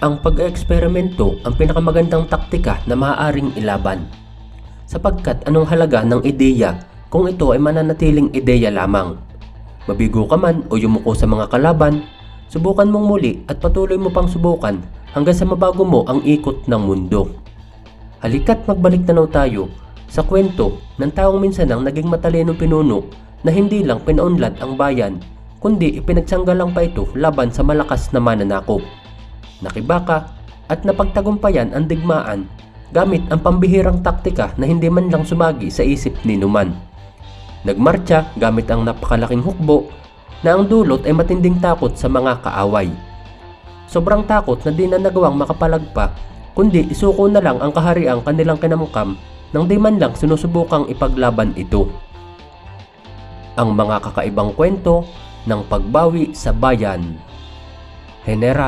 Ang pag-eksperimento ang pinakamagandang taktika na maaaring ilaban. Sapagkat anong halaga ng ideya kung ito ay mananatiling ideya lamang? Mabigo ka man o yumuko sa mga kalaban, subukan mong muli at patuloy mo pang subukan hanggang sa mabago mo ang ikot ng mundo. Halika't magbalik tanaw tayo sa kwento ng taong minsan ang naging matalinong pinuno na hindi lang pinaunlad ang bayan, kundi ipinagsanggalang pa ito laban sa malakas na mananakop. Nakibaka at napagtagumpayan ang digmaan gamit ang pambihirang taktika na hindi man lang sumagi sa isip ni Numan. Nagmarcha gamit ang napakalaking hukbo na ang dulot ay matinding takot sa mga kaaway. Sobrang takot na di na nagawang makapalagpa kundi isuko na lang ang kahariang kanilang kinamukam nang di man lang sinusubukang ipaglaban ito. Ang mga kakaibang kwento ng pagbawi sa bayan. General